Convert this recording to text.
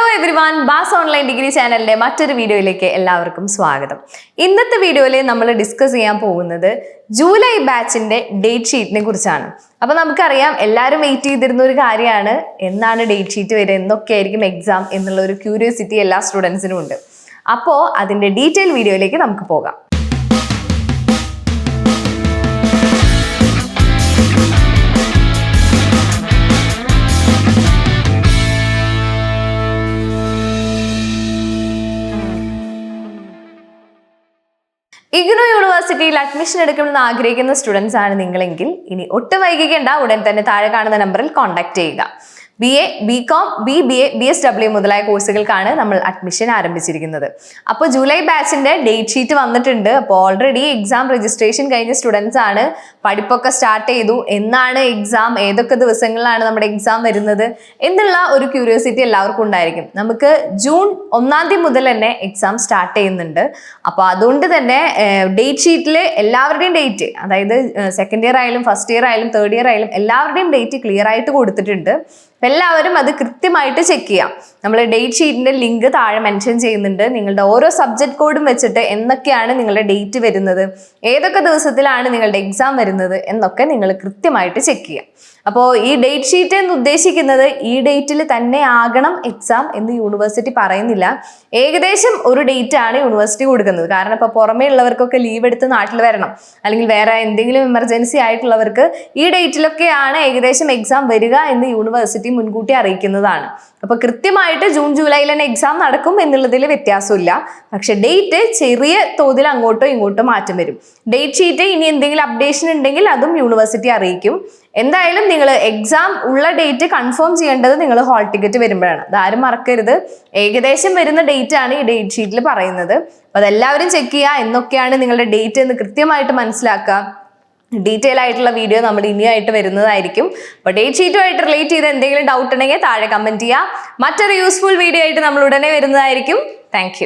Hello everyone ബാസ് online degree ചാനലിന്റെ മറ്റൊരു വീഡിയോയിലേക്ക് എല്ലാവർക്കും സ്വാഗതം. ഇന്നത്തെ വീഡിയോയിൽ നമ്മൾ ഡിസ്കസ് ചെയ്യാൻ പോകുന്നത് ജൂലൈ ബാച്ചിന്റെ ഡേറ്റ് ഷീറ്റിനെ കുറിച്ചാണ്. അപ്പോൾ നമുക്കറിയാം എല്ലാവരും വെയിറ്റ് ചെയ്തിരുന്ന ഒരു കാര്യമാണ്. എന്നാണ് ഡേറ്റ് ഷീറ്റ് വരിക എന്നൊക്കെയായിരിക്കും എക്സാം എന്നുള്ള ഒരു ക്യൂരിയോസിറ്റി എല്ലാ സ്റ്റുഡൻസിനും ഉണ്ട്. അപ്പോൾ അതിന്റെ ഡീറ്റെയിൽ വീഡിയോയിലേക്ക് നമുക്ക് പോകാം. ഇഗ്നോ യൂണിവേഴ്സിറ്റിയിൽ അഡ്മിഷൻ എടുക്കണമെന്ന് ആഗ്രഹിക്കുന്ന സ്റ്റുഡൻസ് ആണ് നിങ്ങളെങ്കിൽ ഇനി ഒട്ടും വൈകിക്കേണ്ട. ഉടൻ തന്നെ താഴെ കാണുന്ന നമ്പറിൽ കോൺടാക്ട് ചെയ്യുക. B A B com B B A B S W മുതലായ കോഴ്സുകൾക്കാണ് നമ്മൾ അഡ്മിഷൻ ആരംഭിച്ചിരിക്കുന്നത്. അപ്പോൾ ജൂലൈ ബാച്ചിന്റെ ഡേറ്റ് ഷീറ്റ് വന്നിട്ടുണ്ട്. അപ്പോൾ ഓൾറെഡി എക്സാം രജിസ്ട്രേഷൻ കഴിഞ്ഞ സ്റ്റുഡൻസ് ആണ്. പഠിപ്പൊക്കെ സ്റ്റാർട്ട് ചെയ്തു. എന്നാണ് എക്സാം ഏതൊക്കെ ദിവസങ്ങളിലാണ് നമ്മുടെ എക്സാം വരുന്നത്? എന്നുള്ള ഒരു ക്യൂരിയോസിറ്റി എല്ലാവർക്കും ഉണ്ടായിരിക്കും. നമുക്ക് ജൂൺ ഒന്നാം തീയതി മുതൽ തന്നെ എക്സാം സ്റ്റാർട്ട് ചെയ്യുന്നുണ്ട്. അപ്പോൾ അതുകൊണ്ട് തന്നെ ഡേറ്റ് ഷീറ്റിൽ എല്ലാവരുടെയും ഡേറ്റ് അതായത് സെക്കൻഡ് ഇയർ ആയാലും ഫസ്റ്റ് ഇയർ ആയാലും തേർഡ് ഇയർ ആയാലും എല്ലാവരുടെയും ഡേറ്റ് ക്ലിയർ ആയിട്ട് കൊടുത്തിട്ടുണ്ട്. എല്ലാവരും അത് കൃത്യമായിട്ട് ചെക്ക് ചെയ്യാം. നമ്മൾ ഡേറ്റ് ഷീറ്റിന്റെ ലിങ്ക് താഴെ മെൻഷൻ ചെയ്യുന്നുണ്ട്. നിങ്ങളുടെ ഓരോ സബ്ജക്ട് കോഡും വെച്ചിട്ട് എന്നൊക്കെയാണ് നിങ്ങളുടെ ഡേറ്റ് വരുന്നത്. ഏതൊക്കെ ദിവസത്തിലാണ് നിങ്ങളുടെ എക്സാം വരുന്നത് എന്നൊക്കെ നിങ്ങൾ കൃത്യമായിട്ട് ചെക്ക് ചെയ്യാം. അപ്പോൾ ഈ ഡേറ്റ് ഷീറ്റ് എന്ന് ഉദ്ദേശിക്കുന്നത് ഈ ഡേറ്റിൽ തന്നെ ആകണം എക്സാം എന്ന് യൂണിവേഴ്സിറ്റി പറയുന്നില്ല. ഏകദേശം ഒരു ഡേറ്റ് ആണ് യൂണിവേഴ്സിറ്റി കൊടുക്കുന്നത്. കാരണം ഇപ്പോൾ പുറമേ ഉള്ളവർക്കൊക്കെ ലീവ് എടുത്ത് നാട്ടിൽ വരണം. അല്ലെങ്കിൽ വേറെ എന്തെങ്കിലും എമർജൻസി ആയിട്ടുള്ളവർക്ക് ഈ ഡേറ്റിലൊക്കെയാണ് ഏകദേശം എക്സാം വരിക എന്ന് യൂണിവേഴ്സിറ്റി മുൻകൂട്ടി അറിയിക്കുന്നതാണ്. അപ്പോൾ കൃത്യമായിട്ട് ജൂൺ ജൂലൈയിൽ തന്നെ എക്സാം നടക്കും എന്നുള്ളതിൽ വ്യത്യാസമില്ല. പക്ഷേ ഡേറ്റ് ചെറിയ തോതിൽ അങ്ങോട്ടോ ഇങ്ങോട്ടോ മാറ്റം വരും. ഡേറ്റ് ഷീറ്റ് ഇനി എന്തെങ്കിലും അപ്ഡേഷൻ ഉണ്ടെങ്കിൽ അതും യൂണിവേഴ്സിറ്റി അറിയിക്കും. എന്തായാലും നിങ്ങൾ എക്സാം ഉള്ള ഡേറ്റ് കൺഫേം ചെയ്യേണ്ടത് നിങ്ങൾ ഹാൾ ടിക്കറ്റ് വരുമ്പോഴാണ്. അതാരും മറക്കരുത്. ഏകദേശം വരുന്ന ഡേറ്റ് ആണ് ഈ ഡേറ്റ് ഷീറ്റിൽ പറയുന്നത്. അപ്പൊ അതെല്ലാവരും ചെക്ക് ചെയ്യുക എന്നൊക്കെയാണ് നിങ്ങളുടെ ഡേറ്റ് എന്ന് കൃത്യമായിട്ട് മനസ്സിലാക്കുക. ഡീറ്റെയിൽ ആയിട്ടുള്ള വീഡിയോ നമ്മൾ ഇനിയായിട്ട് വരുന്നതായിരിക്കും. അപ്പോൾ ഡേറ്റ് ഷീറ്റുമായിട്ട് റിലേറ്റ് ചെയ്ത് എന്തെങ്കിലും ഡൗട്ട് ഉണ്ടെങ്കിൽ താഴെ കമന്റ് ചെയ്യുക. മറ്റൊരു യൂസ്ഫുൾ വീഡിയോ ആയിട്ട് നമ്മൾ ഉടനെ വരുന്നതായിരിക്കും. താങ്ക്